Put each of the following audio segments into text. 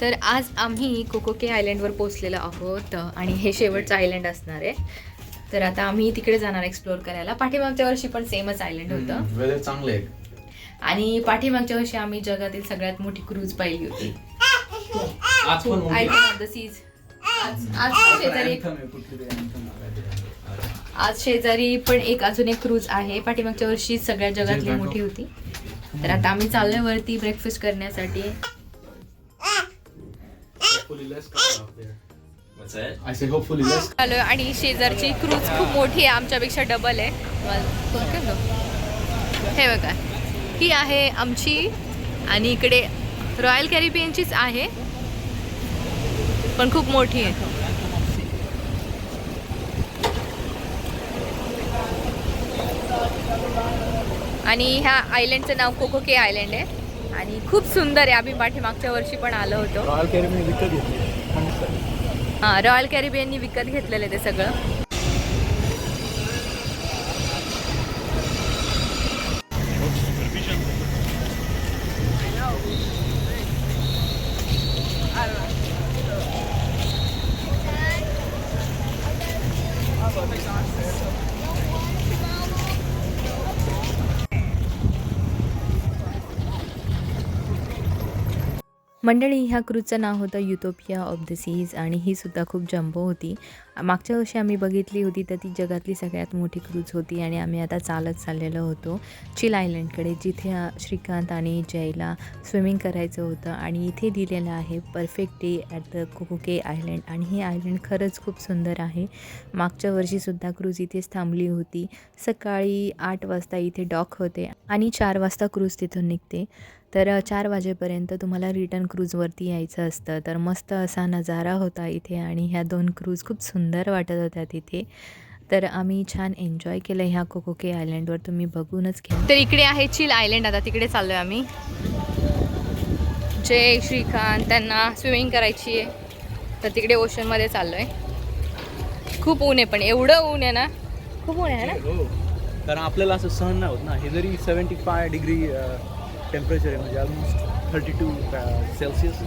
तर आज आम्ही कोकोके आयलँडवर पोहोचलेलो आहोत आणि हे शेवटचं आयलँड असणार आहे. तर आता आम्ही तिकडे जाणार एक्सप्लोअर करायला. पाठीमागच्या वर्षी पण सेमच आयलँड होतं. वेदर चांगलं आहे आणि पाठीमागच्या वर्षी आम्ही जगातील सगळ्यात मोठी क्रूज पाहिली होती. आज पण मोठी- आयलँड ऑफ द सीज आज आज पण शेजारी आज शेजारी पण एक अजून एक क्रूज आहे. पाठीमागच्या वर्षी सगळ्यात जगातली मोठी होती. तर आता आम्ही चाललोय वरती ब्रेकफास्ट करण्यासाठी. What's that? I say hopefully less. आलो आणि शेजारची क्रूज खूप मोठी आहे आमच्यापेक्षा डबल आहे कोण काय? हे बघा ही आहे आमची आणि इकडे रॉयल कॅरिबियनचीच आहे पण खूप मोठी आहे आणि ह्या आयलँडचं नाव कोकोके आयलँड आहे आणि खूप सुंदर आहे. आम्ही पाठीमागच्या वर्षी पण आलो होतो. रॉयल कॅरीने विकत घेतली हां रॉयल कॅरिबियननी विकत घेतलेलं आहे ते सगळं. मंडळी ह्या क्रूजचं नाव होतं युटोपिया ऑफ द सीज आणि ही सुद्धा खूप जम्बो होती. मागच्या वर्षी आम्ही बघितली होती तर ती जगातली सगळ्यात मोठी क्रूज होती आणि आम्ही आता चालत चाललेलो होतो चिल आयलंडकडे जिथे श्रीकांत आणि जयला स्विमिंग करायचं होतं आणि इथे दिलेलं आहे perfect day at the CocoCay island आणि हे आयलँड खरंच खूप सुंदर आहे. मागच्या वर्षीसुद्धा क्रूज इथेच थांबली होती. सकाळी आठ वाजता इथे डॉक होते आणि चार वाजता क्रूज तिथून निघते. तर चार वाजेपर्यंत तुम्हाला रिटर्न क्रूजवरती यायचं असतं. तर मस्त असा नजारा होता इथे आणि ह्या दोन क्रूज खूप सुंदर वाटत होत्या तिथे. तर आम्ही छान एन्जॉय केलं ह्या कोकोके आयलँडवर तुम्ही बघूनच घ्या. तर इकडे आहे चिल आयलँड आता तिकडे चाललो आहे आम्ही. जय श्रीकांत. त्यांना स्विमिंग करायची आहे. तर तिकडे ओशनमध्ये चाललो आहे खूप ऊन आहे पण. एवढं ऊन आहे ना. खूप ऊन आहे ना? हो. कारण आपल्याला असं सहन नाही होत ना. हे जरी सेवन्टी फाय डिग्री टेम्परेचर आहे म्हणजे ऑलमोस्ट थर्टी टू सेल्सिअस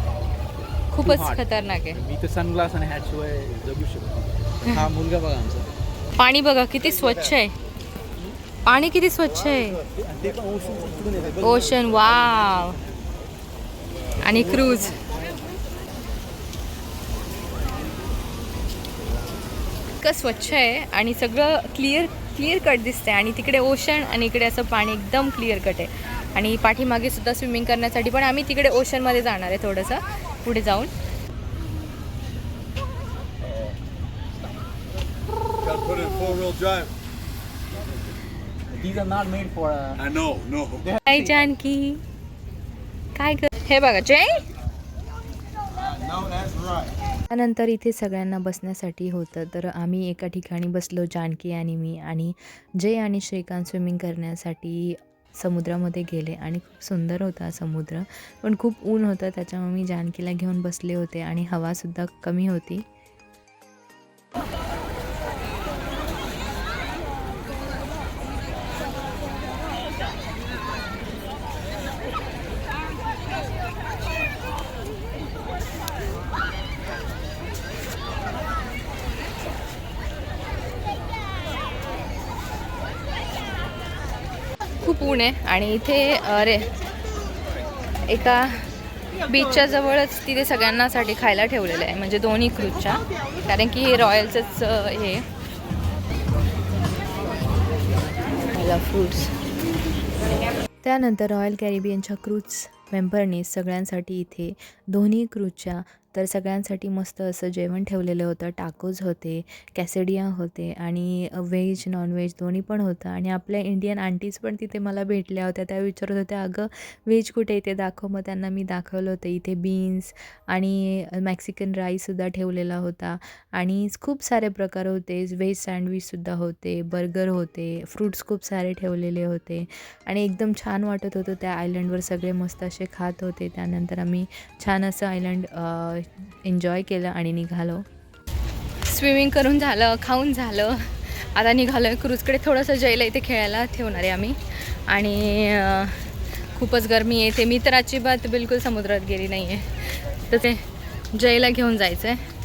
खूपच hot. खतरनाक आहे. मी तर सनग्लास आणि हॅटशिवाय जगू शकतो हा मुलगा बघा आमचा. पाणी बघा किती स्वच्छ आहे. पाणी किती स्वच्छ आहे. ते पण ओशन तिकडून येते बघ. ओशन वाव आणि क्रूज इतकं स्वच्छ आहे आणि सगळं क्लिअर क्लिअर कट दिसतंय. आणि तिकडे ओशन आणि इकडे असं पाणी एकदम क्लिअर कट आहे. आणि पाठीमागे सुद्धा स्विमिंग करण्यासाठी पण आम्ही तिकडे ओशनमध्ये जाणार आहे थोडंसं. पुढे जाऊन. Uh. काय जानकी काय कर हे बघा जय. त्यानंतर इथे सगळ्यांना बसण्यासाठी होतं तर आम्ही एका ठिकाणी बसलो जानकी आणि मी. आणि जय आणि श्रीकांत स्विमिंग करण्यासाठी समुद्रामध्ये गेले आणि खूप सुंदर होता समुद्र. पण खूप ऊन होतं त्याच्यामुळे मी जानकीला घेऊन बसले होते आणि हवासुद्धा कमी होती. खूप ऊन आहे आणि इथे अरे एका बीचच्या जवळच तिथे सगळ्यांनासाठी खायला ठेवलेलं आहे म्हणजे दोन्ही क्रूजच्या कारण की हे रॉयलचंच हे. फ्रूट्स त्यानंतर रॉयल कॅरिबियनच्या क्रूज मेंबरने सगळ्यांसाठी इथे दोन्ही क्रूजच्या तर सगळ्यांसाठी मस्त असं जेवण ठेवलेलं होतं. टाकोज होते कॅसेडिया होते आणि व्हेज नॉनव्हेज दोन्ही पण होतं. आणि आपल्या इंडियन आंटीज पण तिथे मला भेटल्या होत्या. त्या विचारत होत्या अगं व्हेज कुठे इथे दाखव. मग त्यांना मी दाखवलं होतं. इथे बीन्स आणि मॅक्सिकन राईससुद्धा ठेवलेला होता. आणि खूप सारे प्रकार होते. व्हेज सँडविचसुद्धा होते बर्गर होते फ्रूट्स खूप सारे ठेवलेले होते. आणि एकदम छान वाटत होतं त्या आयलंडवर सगळे मस्त असे खात होते. त्यानंतर आम्ही छान असं आयलंड एन्जॉय केलं आणि निघालो. स्विमिंग करून झालं खाऊन झालं. आता निघालो आहे क्रूजकडे थोडंसं जयला इथे खेळायला ठेवणार आहे आम्ही. आणि खूपच गरमी आहे. ते मी तर अजिबात बिलकुल समुद्रात गेली नाही आहे तर ते जयला घेऊन जायचं आहे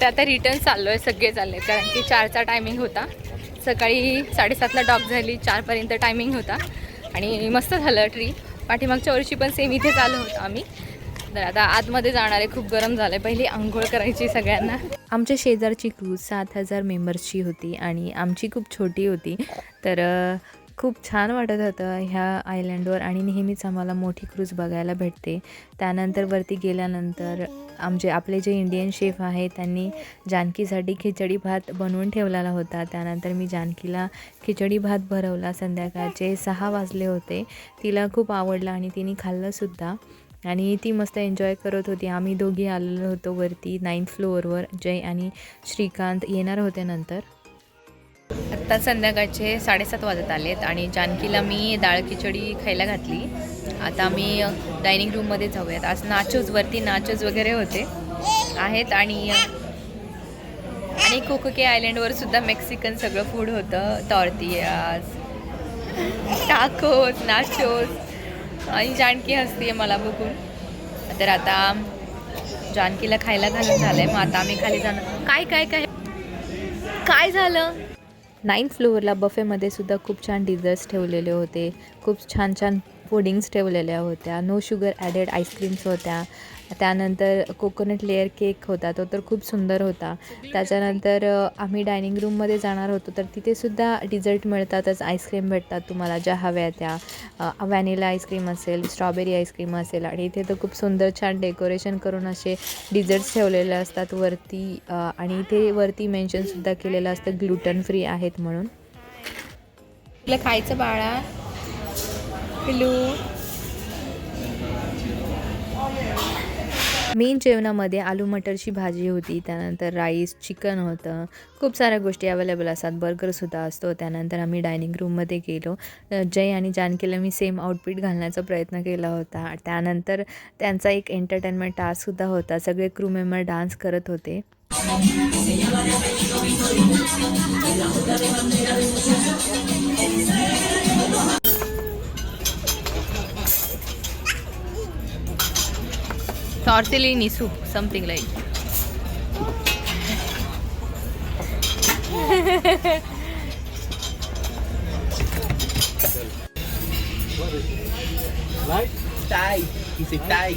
तर आता रिटर्न चाललो आहे सगळे चालले कारण की चारचा टायमिंग होता. सकाळी साडेसातला डॉक झाली चारपर्यंत टायमिंग होता. आणि मस्त झालं ट्री पाठीमागच्या वर्षी पण सेम इथेच आलो होतो आम्ही. तर आता आतमध्ये जाणार आहे खूप गरम झालं आहे पहिली आंघोळ करायची सगळ्यांना. आमच्या शेजारची क्रूज सात हजार मेंबर्सची होती आणि आमची खूप छोटी होती. तर खूप छान वाटत होतं ह्या आयलँडवर आणि नेहमीच आम्हाला मोठी क्रूज बघायला भेटते. त्यानंतर वरती गेल्यानंतर आमचे आपले जे इंडियन शेफ आहे त्यांनी जानकीसाठी खिचडी भात बनवून ठेवलेला होता. त्यानंतर मी जानकीला खिचडी भात भरवला. संध्याकाळचे सहा वाजले होते. तिला खूप आवडला आणि तिने खाल्लंसुद्धा आणि ती मस्त एन्जॉय करत होती. आम्ही दोघी आलेलो होतो वरती नाईन्थ फ्लोअरवर जय आणि श्रीकांत येणार होते नंतर. आत्ता संध्याकाळचे साडेसात वाजत आलेत आणि जानकीला मी डाळ खिचडी खायला घातली. आता आम्ही डायनिंग रूममध्ये जाऊयात. आज नाचोजवरती नाचोज वगैरे होते. आहेत आणि आणि कोकोके आयलँडवर सुद्धा मेक्सिकन सगळं फूड होतं. टॉर्तियास टाकोस नाचोस आणि जानकी हसते मला बघून. तर आता जानकीला खायला घालून आहे मग आता आम्ही खाली जाणार. काय काय काय? काय झालं? नाईन्थ फ्लोअरला बफेमध्ये सुद्धा खूप छान डिझर्ट्स ठेवलेले होते. खूप छान छान पुडिंग्स ठेवलेल्या होत्या. नो शुगर ॲडेड आईस्क्रीम्स होत्या. त्यानंतर कोकोनट लेअर केक होता तो तर खूप सुंदर होता. त्याच्यानंतर आम्ही डायनिंग रूममध्ये जाणार होतो तर तिथेसुद्धा डिझर्ट मिळतातच आईस्क्रीम भेटतात तुम्हाला ज्या हव्या त्या. व्हॅनिला आईस्क्रीम असेल स्ट्रॉबेरी आईस्क्रीम असेल आणि इथे तर खूप सुंदर छान डेकोरेशन करून असे डिझर्ट्स ठेवलेले असतात वरती आणि इथे वरती मेन्शनसुद्धा केलेलं असतं ग्लुटन फ्री आहेत म्हणून. तुला खायचं बाळा. पिलू मेन जेवणामध्ये आलू मटरची भाजी होती त्यानंतर राईस चिकन होतं. खूप साऱ्या गोष्टी अवेलेबल असतात. बर्गरसुद्धा असतो. त्यानंतर आम्ही डायनिंग रूममध्ये गेलो. जय आणि जानकीला मी सेम आउटफिट घालण्याचा प्रयत्न केला होता. त्यानंतर त्यांचा एक एंटरटेनमेंट टास्कसुद्धा होता. सगळे क्रू मेंबर डान्स करत होते. Tortellini soup, something like. Right? Thai. He said Thai.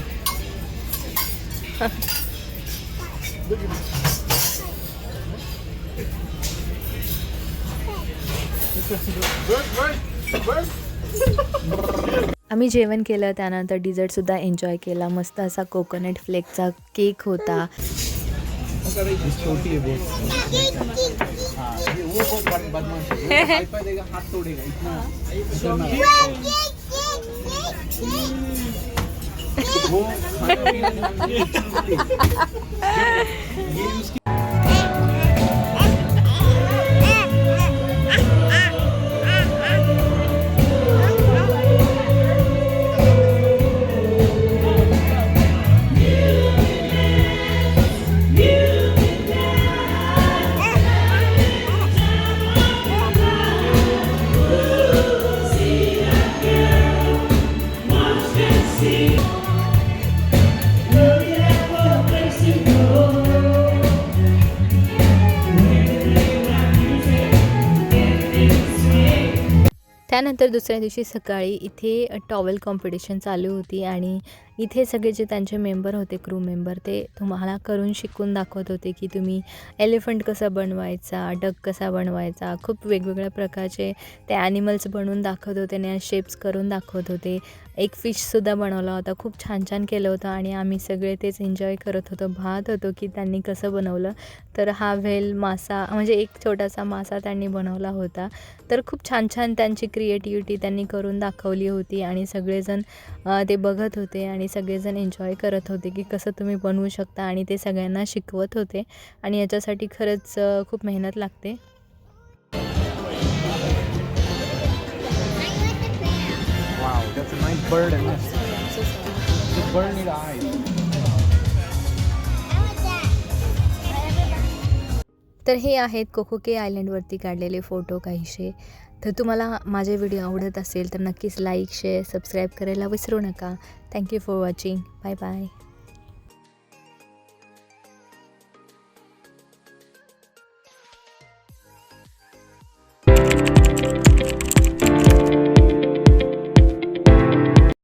आम्ही जेवण केलं त्यानंतर डिझर्टसुद्धा एन्जॉय केला. मस्त असा कोकोनट फ्लेकचा केक होता. त्यानंतर दुसऱ्या दिवशी सकाळी इथे टॉवेल कॉम्पिटिशन चालू होती आणि इथे सगळे जे त्यांचे मेंबर होते क्रू मेंबर ते तुम्हाला करून शिकून दाखवत होते की तुम्ही एलिफंट कसा बनवायचा डग कसा बनवायचा खूप वेगवेगळ्या प्रकारचे ते ॲनिमल्स बनवून दाखवत होते आणि शेप्स करून दाखवत होते. एक फिशसुद्धा बनवला होता खूप छान छान केलं होतं आणि आम्ही सगळे तेच एन्जॉय करत होतो पाहत होतो की त्यांनी कसं बनवलं. तर हा व्हेल मासा म्हणजे एक छोटासा मासा त्यांनी बनवला होता. तर खूप छान छान त्यांची क्रिएटिव्हिटी त्यांनी करून दाखवली होती आणि सगळेजण ते बघत होते आणि सगळेजण एन्जॉय करत होते की कसं तुम्ही बनवू शकता आणि ते सगळ्यांना शिकवत होते. आणि याच्यासाठी खरंच खूप मेहनत लागते. तर हे आहेत कोकोके आयलंडवरती काढलेले फोटो काहीसे. तर तुम्हाला माझे व्हिडिओ आवडत असेल तर नक्कीच लाईक शेअर सबस्क्राईब करायला विसरू नका. Thank you for watching bye bye